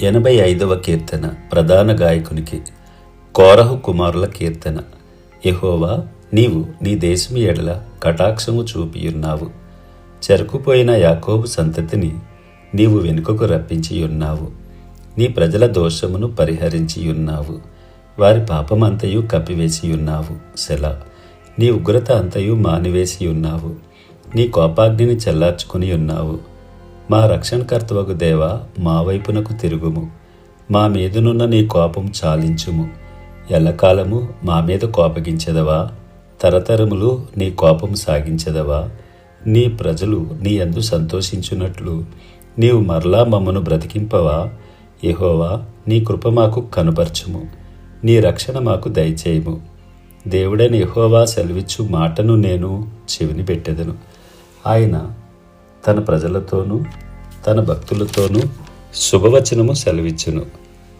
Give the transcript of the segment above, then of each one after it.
ఎనభై ఐదవ కీర్తన ప్రధాన గాయకునికి కోరహు కుమారుల కీర్తన. యహోవా నీవు నీ దేశము ఎడల కటాక్షము చూపియున్నావు. చెరుకుపోయిన యాకోబు సంతతిని నీవు వెనుకకు రప్పించి ఉన్నావు నీ ప్రజల దోషమును పరిహరించి ఉన్నావు వారి పాపమంతయు కప్పివేసియున్నావు. సెలా నీ ఉగ్రత అంతయు మానివేసి ఉన్నావు నీ కోపాగ్నిని చల్లార్చుకుని ఉన్నావు మా రక్షణకర్తవకు దేవ మా వైపునకు తిరుగుము. మా మీదనున్న నీ కోపం చాలించుము. ఎల్లకాలము మా మీద కోపగించదవా? తరతరములు నీ కోపం సాగించదవా? నీ ప్రజలు నీ అందు సంతోషించున్నట్లు నీవు మరలా మమ్మను బ్రతికింపవా? యెహోవా నీ కృప మాకు కనుపరచుము. నీ రక్షణ మాకు దయచేయము. దేవుడని ఎహోవా సెలవిచ్చు మాటను నేను చెవిని పెట్టెదను ఆయన తన ప్రజలతోనూ తన భక్తులతోనూ శుభవచనము సెలవిచ్చును.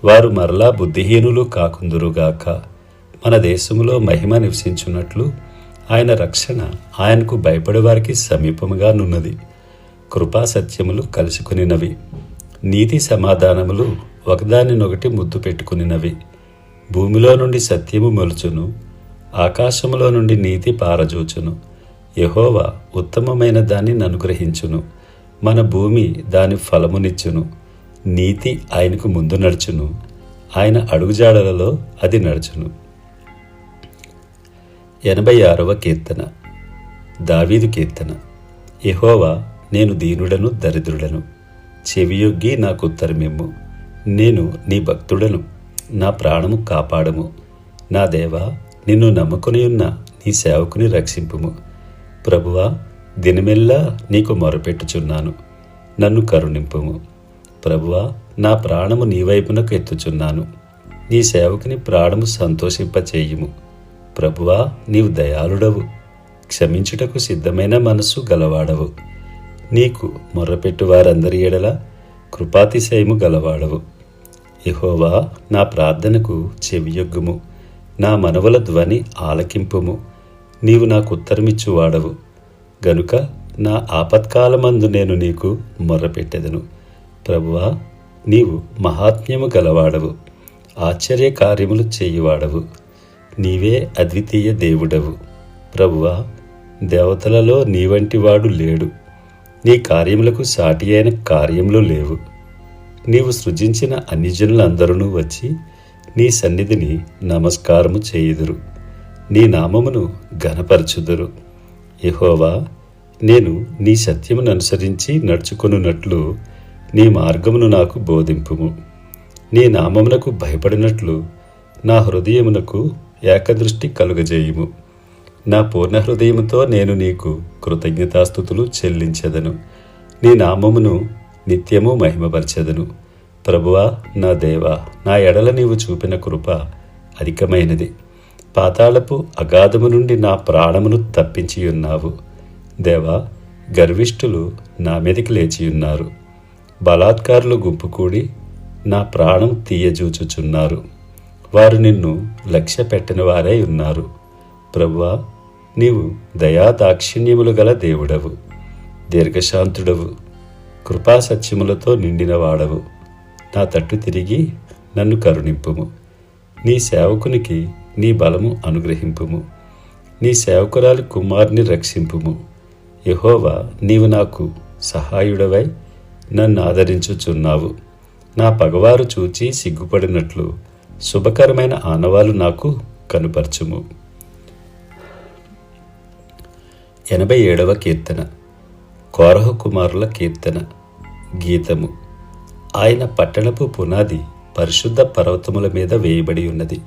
వారు మరలా బుద్ధిహీనులు కాకుందురుగాక మన దేశంలో మహిమ నివసించున్నట్లు ఆయన రక్షణ ఆయనకు భయపడే వారికి సమీపముగా నున్నది. కృపా సత్యములు కలుసుకునినవి. నీతి సమాధానములు ఒకదానినొకటి ముద్దు పెట్టుకునినవి. భూమిలో నుండి సత్యము మొలుచును ఆకాశములో నుండి నీతి పారజూచును. యహోవా ఉత్తమమైన దాన్ని అనుగ్రహించును. మన భూమి దాని ఫలమునిచ్చును. నీతి ఆయనకు ముందు నడుచును. ఆయన అడుగుజాడలలో అది నడుచును. ఎనభై ఆరవ కీర్తన. దావీదు కీర్తన. యహోవా నేను దీనుడను దరిద్రుడను. చెవియొగ్గి నాకు ఉత్తరమిమ్ము. నేను నీ భక్తుడను. నా ప్రాణము కాపాడము. నా దేవా నిన్ను నమ్ముకుని ఉన్న నీ సేవకుని రక్షింపుము. ప్రభువా దినమెల్లా నీకు మొరపెట్టుచున్నాను. నన్ను కరుణింపుము. ప్రభువా నా ప్రాణము నీ వైపునకు ఎత్తుచున్నాను. నీ సేవకుని ప్రాణము సంతోషింపచేయుము. ప్రభువా నీవు దయాళుడవు. క్షమించుటకు సిద్ధమైన మనస్సు గలవాడవు. నీకు మొర్రపెట్టు వారందరి ఎడల కృపాతిశయము గలవాడవు. ఇహోవా నా ప్రార్థనకు చెవియొగ్గుము. నా మనవుల ధ్వని ఆలకింపుము. నీవు నాకు ఉత్తరమిచ్చువాడవు. గనుక నా ఆపత్కాలమందు నేను నీకు మొర్రపెట్టెదను. ప్రభువా నీవు మహాత్మ్యము గలవాడవు. ఆశ్చర్య కార్యములు చేయువాడవు. నీవే అద్వితీయ దేవుడవు. ప్రభువా దేవతలలో నీ వంటి వాడు లేడు. నీ కార్యములకు సాటి అయిన కార్యములు లేవు. నీవు సృజించిన అన్యజనులందరూ వచ్చి నీ సన్నిధిని నమస్కారము చేయుదురు. నీ నామమును ఘనపరచుదురు. యహోవా నేను నీ సత్యమును అనుసరించి నడుచుకొనున్నట్లు నీ మార్గమును నాకు బోధింపుము. నీ నామమునకు భయపడినట్లు నా హృదయమునకు ఏకదృష్టి కలుగజేయుము. నా పూర్ణ హృదయముతో నేను నీకు కృతజ్ఞతాస్థుతులు చెల్లించెదను. నీ నామమును నిత్యము మహిమపరచెదను. ప్రభువా నా దేవా నా ఎడల నీవు చూపిన కృప అధికమైనది. పాతాళపు అగాధము నుండి నా ప్రాణమును తప్పించి ఉన్నావు దేవా గర్విష్ఠులు నా మీదకి లేచియున్నారు. బలాత్కారులు గుంపుకూడి నా ప్రాణం తీయజూచుచున్నారు. వారు నిన్ను లక్ష్య పెట్టిన వారై ఉన్నారు. ప్రభువా నీవు దయాదాక్షిణ్యములు గల దేవుడవు. దీర్ఘశాంతుడవు. కృపాసత్యములతో నిండినవాడవు నిండిన వాడవు. నా తట్టు తిరిగి నన్ను కరుణింపుము. నీ సేవకునికి నీ బలము అనుగ్రహింపుము. నీ సేవకురాలి కుమార్ని రక్షింపుము. యహోవా నీవు నాకు సహాయుడవై నన్ను ఆదరించుచున్నావు. నా పగవారు చూచి సిగ్గుపడినట్లు శుభకరమైన ఆనవాలు నాకు కనుపరచుము. ఎనభై ఏడవ కీర్తన. కోరహ కుమారుల కీర్తన గీతము. ఆయన పట్టణపు పునాది పరిశుద్ధ పర్వతముల మీద వేయబడి ఉన్నది.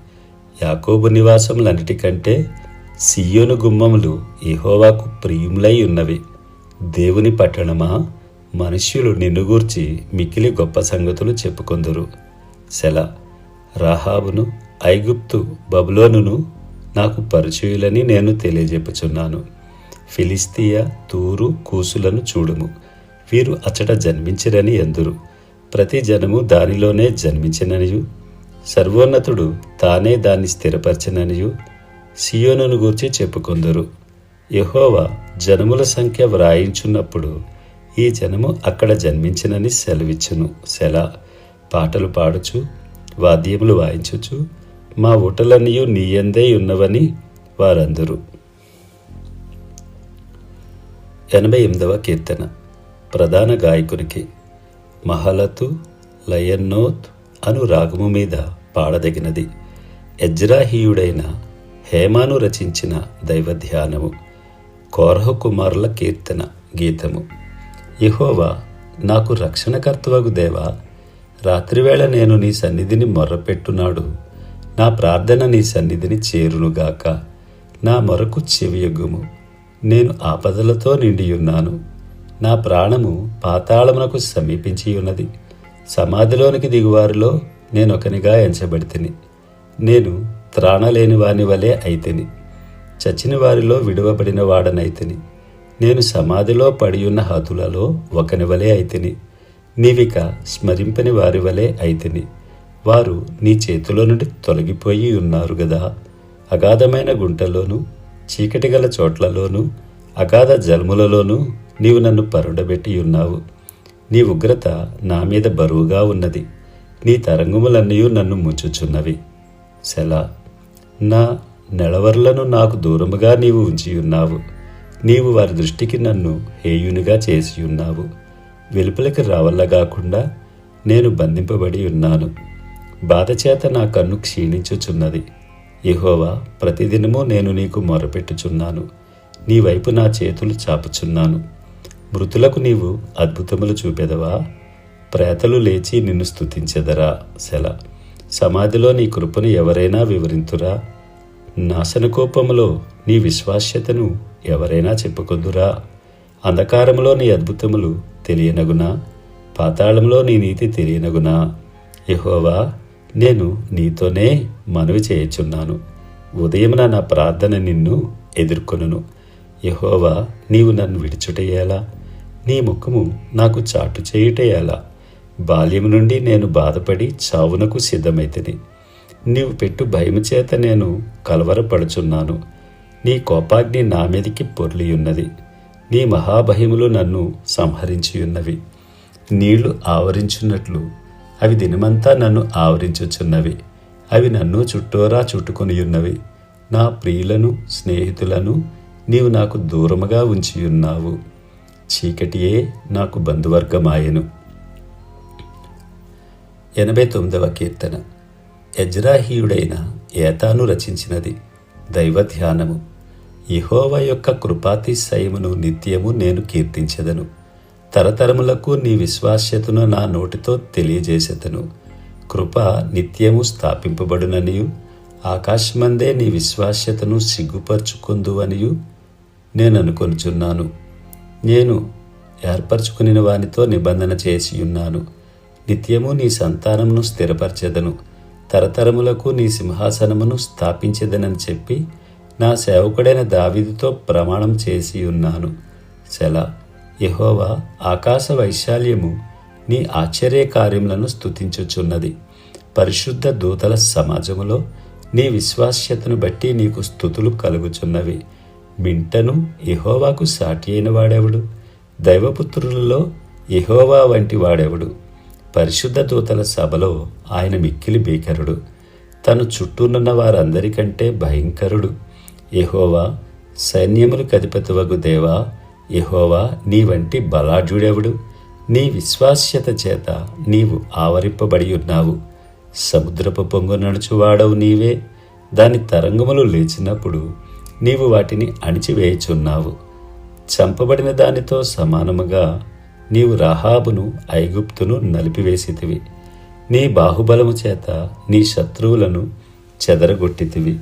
యాకోబు నివాసములన్నిటికంటే సియోను గుమ్మములు ఇహోవాకు ప్రియుములై ఉన్నవి. దేవుని పట్టణమా? మనుష్యులు నిన్నుగూర్చి మిక్కిలి గొప్ప సంగతులు చెప్పుకొందురు. సెల రాహాబును ఐగుప్తు బబులోనును నాకు పరిచయులని నేను తెలియజెప్పుచున్నాను. ఫిలిస్తీయ తూరు కూసులను చూడుము. వీరు అచ్చట జన్మించిరని ఎందురు. ప్రతి జనము దానిలోనే జన్మించిననియు. సర్వోన్నతుడు తానే దాన్ని స్థిరపరచననియు సియోనును గూర్చి చెప్పుకొందరు. యహోవా జనముల సంఖ్య వ్రాయించున్నప్పుడు ఈ జనము అక్కడ జన్మించినని సెలవిచ్చును. సెల పాటలు పాడుచు వాద్యములు వాయించుచు మా ఊటలనియు నీయందే ఉన్నవని వారందరూ. ఎనభై ఎనిమిదవ కీర్తన. ప్రధాన గాయకునికి మహలతు లయన్నోత్ అను రాగము మీద పాడదగినది. ఎజ్రాహీయుడైన హేమాను రచించిన దైవధ్యానము కోరహ కుమారుల కీర్తన గీతము. యహోవా నాకు రక్షణకర్తవగు దేవా రాత్రివేళ నేను నీ సన్నిధిని మొర్రపెట్టునాడు. నా ప్రార్థన నీ సన్నిధిని చేరునుగాక. నా మొరకు చెవియొగ్గుము నేను ఆపదలతో నిండియున్నాను. నా ప్రాణము పాతాళమునకు సమీపించి ఉన్నది సమాధిలోనికి దిగువారిలో నేనొకనిగా ఎంచబడితిని. నేను త్రాణలేని వాని వలె అయితిని. చచ్చిన వారిలో విడువబడిన వాడనైతిని. నేను సమాధిలో పడియున్న హతులలో ఒకని వలె అయితిని. నీవిక స్మరింపని వారి వలె అయితిని. వారు నీ చేతిలో నుండి తొలగిపోయి ఉన్నారు గదా. అగాధమైన గుంటలోను చీకటి గల చోట్లలోనూ అగాధ జల్ములలోనూ నీవు నన్ను పరుడబెట్టి ఉన్నావు. నీ ఉగ్రత నా మీద బరువుగా ఉన్నది. నీ తరంగములన్నీ నన్ను ముంచుచున్నవి. సెలా నా నెలవర్లను నాకు దూరముగా నీవు ఉంచి ఉన్నావు నీవు వారి దృష్టికి నన్ను హేయునిగా చేసి ఉన్నావు వెలుపలికి రావల్లగాకుండా నేను బంధింపబడి ఉన్నాను. బాధచేత నా కన్ను క్షీణించుచున్నది. యెహోవా ప్రతిదినము నేను నీకు మొరపెట్టుచున్నాను. నీ వైపు నా చేతులు చాపుచున్నాను. మృతులకు నీవు అద్భుతములు చూపెదవా? ప్రేతలు లేచి నిన్ను స్థుతించెదరా సెల సమాధిలో నీ కృపను ఎవరైనా వివరింతురా? నాశనకోపములో నీ విశ్వాస్యతను ఎవరైనా చెప్పుకొందురా? అంధకారములో నీ అద్భుతములు తెలియనగునా? పాతాళంలో నీ నీతి తెలియనగునా? యహోవా నేను నీతోనే మనవి చేయుచున్నాను. ఉదయమున నా ప్రార్థన నిన్ను ఎదుర్కొనును. యహోవా నీవు నన్ను విడిచుటేయాలా నీ ముఖము నాకు చాటు చేయుటేయాలా బాల్యం నుండి నేను బాధపడి చావునకు సిద్ధమైతిని. నీవు పెట్టు భయము చేత నేను కలవరపడుచున్నాను. నీ కోపాగ్ని నా మీదికి పొర్లియున్నది. నీ మహాభయములు నన్ను సంహరించియున్నవి. నీళ్ళు ఆవరించున్నట్లు అవి దినమంతా నన్ను ఆవరించుచున్నవి. అవి నన్ను చుట్టూరా చుట్టుకొనియున్నవి. నా ప్రియులను స్నేహితులను నీవు నాకు దూరముగా ఉంచియున్నావు. చీకటియే నాకు బంధువర్గమాయెను. ఎనభై తొమ్మిదవ కీర్తన. యజ్రాహీయుడైన ఏతాను రచించినది. దైవ ధ్యానము. యొక్క కృపాతిశయమును నిత్యము నేను కీర్తించెదను. తరతరములకు నీ విశ్వాస్యతను నా నోటితో తెలియజేసేదను. కృప నిత్యము స్థాపింపబడుననియు. ఆకాశమందే నీ విశ్వాస్యతను సిగ్గుపరుచుకుందువనియు. అనియు నేను అనుకొనుచున్నాను నేను ఏర్పరచుకుని వానితో నిబంధన చేసి ఉన్నాను నిత్యము నీ సంతానమును స్థిరపరచెదను. తరతరములకు నీ సింహాసనమును స్థాపించెదనని చెప్పి నా సేవకుడైన దావిదితో ప్రమాణం చేసి ఉన్నాను సెల యహోవా ఆకాశ వైశాల్యము నీ ఆశ్చర్య కార్యములను స్థుతించుచున్నది పరిశుద్ధ దూతల సమాజములో నీ విశ్వాస్యతను బట్టి నీకు స్థుతులు కలుగుచున్నవి. మింటను యెహోవాకు సాటి అయిన వాడెవడు? దైవపుత్రులలో యెహోవా వంటి వాడెవడు? పరిశుద్ధ దూతల సభలో ఆయన మిక్కిలి భీకరుడు. తను చుట్టూనున్న వారందరికంటే భయంకరుడు. యెహోవా సైన్యములు కధిపతివగు దేవా ఎహోవా నీ వంటి బలాఢ్యుడెవడు? నీ విశ్వాస్యత చేత నీవు ఆవరింపబడి ఉన్నావు. సముద్రపు పొంగు నడుచువాడవు నీవే. దాని తరంగములు లేచినప్పుడు నీవు వాటిని అణిచివేయుచున్నావు. చంపబడిన దానితో సమానముగా నీవు రహాబును ఐగుప్తును నలిపివేసితివి. నీ బాహుబలము చేత నీ శత్రువులను చెదరగొట్టితివి.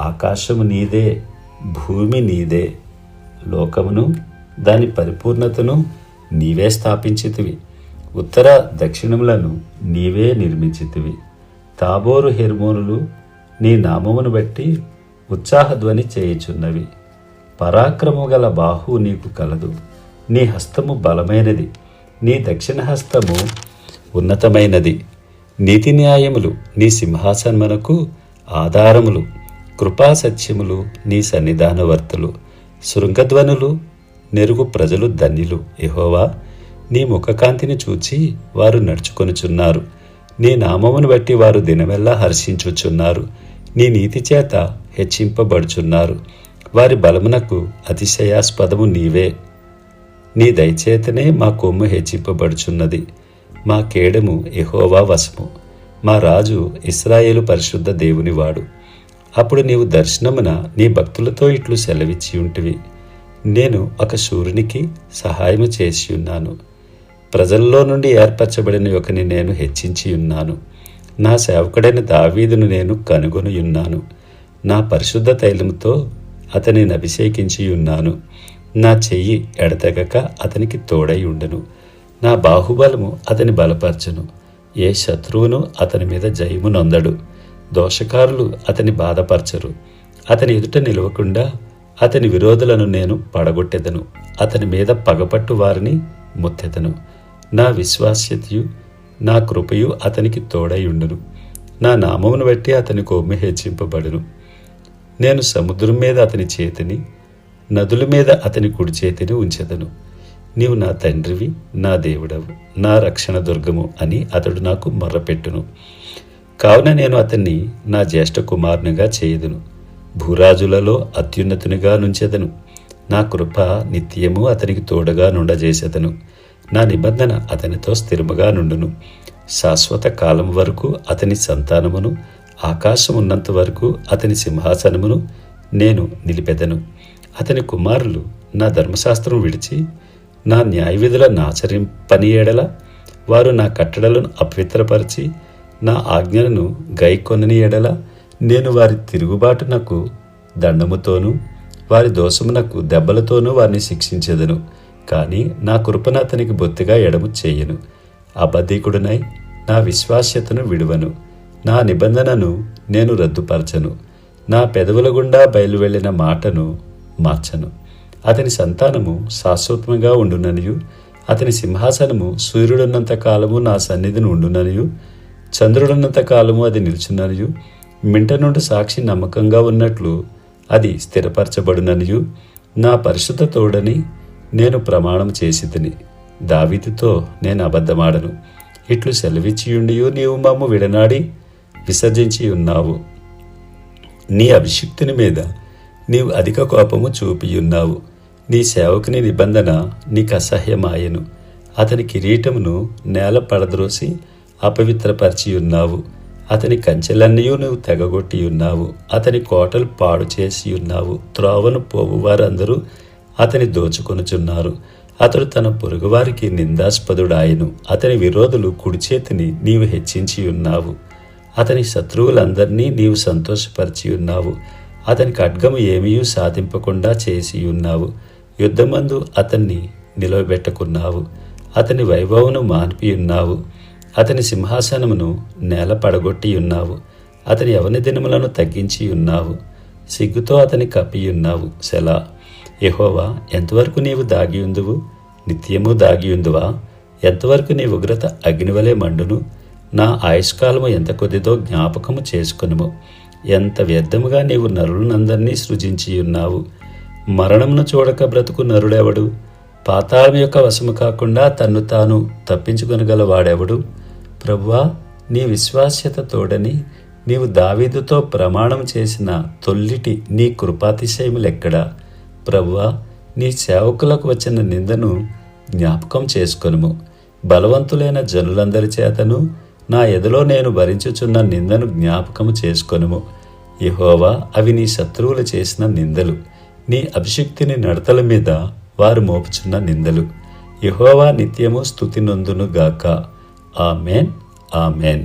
ఆకాశము నీదే భూమి నీదే. లోకమును దాని పరిపూర్ణతను నీవే స్థాపించితివి. ఉత్తర దక్షిణములను నీవే నిర్మించితివి. తాబోరు హెర్మోనులు నీ నామమును బట్టి ఉత్సాహధ్వని చేయుచున్నవి. పరాక్రము గల బాహు నీకు కలదు. నీ హస్తము బలమైనది. నీ దక్షిణ హస్తము ఉన్నతమైనది. నీతి న్యాయములు నీ సింహాసనమునకు ఆధారములు. కృపా సత్యములు నీ సన్నిధానవర్తులు. శృంగధ్వనులు నెరుగు ప్రజలు ధన్యులు. ఎహోవా నీ ముఖకాంతిని చూచి వారు నడుచుకొనుచున్నారు. నీ నామమును బట్టి వారు దినమెల్లా హర్షించుచున్నారు. నీ నీతి చేత హెచ్చింపబడుచున్నారు. వారి బలమునకు అతిశయాస్పదము నీవే. నీ దయచేతనే మా కొమ్ము హెచ్చింపబడుచున్నది. మా కేడము ఎహోవా వశము. మా రాజు ఇస్రాయేలు పరిశుద్ధ దేవునివాడు అప్పుడు నీవు దర్శనమున నీ భక్తులతో ఇట్లు సెలవిచ్చి ఉంటివి నేను ఒక సూర్యునికి సహాయము చేసి ఉన్నాను ప్రజల్లో నుండి ఏర్పరచబడిన ఒకని నేను హెచ్చించి ఉన్నాను నా సేవకుడైన దావీదును నేను కనుగొని ఉన్నాను నా పరిశుద్ధ తైలముతో అతనిని అభిషేకించి ఉన్నాను నా చెయ్యి ఎడతెగక అతనికి తోడై ఉండను. నా బాహుబలము అతని బలపరచును. ఏ శత్రువును అతని మీద జయము నొందడు. దోషకారులు అతని బాధపరచరు. అతని ఎదుట నిలవకుండా అతని విరోధులను నేను పడగొట్టెదను. అతని మీద పగపట్టు వారిని ముత్తెదను నా విశ్వాస్యతయు నా కృపయు అతనికి తోడైయుండును నా నామమును బట్టి అతని కొమ్మి హెచ్చింపబడును. నేను సముద్రం మీద అతని చేతిని నదుల మీద అతని కుడి చేతిని ఉంచెదను. నీవు నా తండ్రివి నా దేవుడవు నా రక్షణ దుర్గము అని అతడు నాకు మొర్రపెట్టును. కావున నేను అతన్ని నా జ్యేష్ఠ కుమారునిగా చేయుదును. భూరాజులలో అత్యున్నతునిగా నుంచెదను. నా కృప నిత్యము అతనికి తోడుగా నుండజేసేదను. నా నిబంధన అతనితో స్థిరముగా నుండును. శాశ్వత కాలం వరకు అతని సంతానమును ఆకాశం ఉన్నంత వరకు అతని సింహాసనమును నేను నిలిపెదను. అతని కుమారులు నా ధర్మశాస్త్రం విడిచి నా న్యాయ విధులను ఆచరింపని ఎడల వారు నా కట్టడలను అపవిత్రపరిచి నా ఆజ్ఞలను గైకొనని ఎడల నేను వారి తిరుగుబాటునకు దండముతోనూ వారి దోషమునకు దెబ్బలతోనూ వారిని శిక్షించెదను. కానీ నా కృపను అతనికి బొత్తిగా ఎడము చేయను. అబద్ధికుడునై నా విశ్వాస్యతను విడువను. నా నిబంధనను నేను రద్దుపరచను. నా పెదవుల గుండా బయలువెళ్ళిన మాటను మార్చను. అతని సంతానము శాశ్వతంగా ఉండుననియు. అతని సింహాసనము సూర్యుడున్నంత కాలము నా సన్నిధిని ఉండుననియు. చంద్రుడున్నంత కాలము అది నిల్చున్ననియు. మింట నుండి సాక్షి నమ్మకంగా ఉన్నట్లు అది స్థిరపరచబడుననియు. నా పరిశుద్ధ తోడని నేను ప్రమాణం చేసి తిని దావితితో నేను అబద్ధమాడను. ఇట్లు సెలవిచ్చియుండియు నీవు మమ్ము విడనాడి. విసర్జించి ఉన్నావు. నీ అభిషిక్తుని మీద నీవు అధిక కోపము చూపియున్నావు. నీ సేవకుని నిబంధన నీకు అసహ్యమాయను. అతని కిరీటమును నేల పడద్రోసి అపవిత్రపరిచి ఉన్నావు అతని కంచెలన్నీ నువ్వు తెగగొట్టి ఉన్నావు అతని కోటలు పాడు చేసి ఉన్నావు త్రోవను పోవువారందరూ అతని దోచుకొనుచున్నారు. అతడు తన పొరుగువారికి నిందాస్పదుడాయను. అతని విరోధులు కుడి చేతిని నీవు హెచ్చించి ఉన్నావు అతని శత్రువులందరినీ నీవు సంతోషపరిచి ఉన్నావు అతని ఖడ్గము ఏమీ సాధింపకుండా చేసి ఉన్నావు యుద్ధమందు అతన్ని నిలవబెట్టుకున్నావు. అతని వైభవమును మాన్పి ఉన్నావు అతని సింహాసనమును నేల పడగొట్టి ఉన్నావు అతని యవని దినములను తగ్గించి ఉన్నావు సిగ్గుతో అతని కప్పియున్నావు. సెలా ఎహోవా ఎంతవరకు నీవు దాగియుందువు? నిత్యము దాగియుందువా? ఎంతవరకు నీ ఉగ్రత అగ్నివలే మండును? నా ఆయుష్కాలము ఎంత కొద్దిదో జ్ఞాపకము చేసుకునుము. ఎంత వ్యర్థముగా నీవు నరులనందరినీ సృజించి ఉన్నావు మరణమును చూడక బ్రతుకు నరుడెవడు? పాతాళం యొక్క వశము కాకుండా తన్ను తాను తప్పించుకొనగల వాడెవడు? ప్రభువా నీ విశ్వాస్యత తోడని నీవు దావీదుతో ప్రమాణం చేసిన తొల్లిటి నీ కృపాతిశయములెక్కడా? ప్రభువా నీ సేవకులకు వచ్చిన నిందను జ్ఞాపకం చేసుకొనుము. బలవంతులైన జనులందరి చేతను నా ఎదలో నేను భరించుచున్న నిందను జ్ఞాపకము చేసుకొనుము. యహోవా అవి నీ శత్రువులు చేసిన నిందలు. నీ అభిషక్తిని నడతల మీద వారు మోపుచున్న నిందలు. యహోవా నిత్యము స్థుతి నొందును గాక ఆమెన్. ఆమెన్.